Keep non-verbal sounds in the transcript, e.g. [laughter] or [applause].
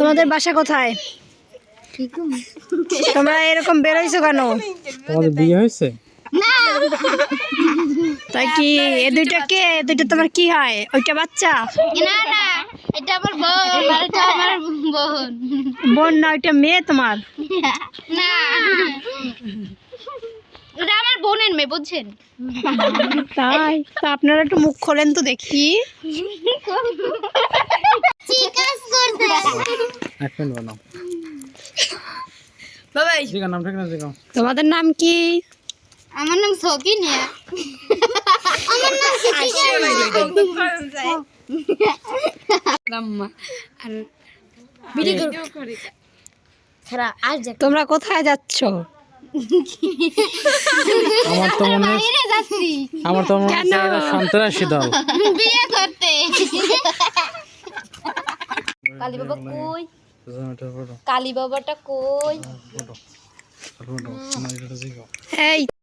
তোমাদের বাসা কোথায়? তোমরা এরকম বেরোইছো কেন? তোমাদের বিয়ে হয়েছে? তাই কি এ দুইটা কে? দুইটা তোমার কি হয়? ওইটা বাচ্চা? না না এটা আমার বোন এটা আমার বোন। বোন না ওইটা মেয়ে তোমার? না। ওটা আমার বোনের মেয়ে বুঝছেন? তাই? তা আপনারা একটু মুখ খোলেন তো দেখি [laughs] চিকাস করতে এক মিনিট বানাও বাবাই। জিগা নাম ঠিক না জিগা তোমাদের নাম কি? আমার নাম সকিনিয়া আমার নাম রাম্মা আর ভিডিও করে। খারা আজ তোমরা কোথায় যাচ্ছ? আমার তো মনে হয় বাইরে যাচ্ছি। আমার তো মনে হচ্ছে সন্ত্রাসী দল। বিয়ে করতে। কালী বাবা কই? কালী বাবাটা কই? এই।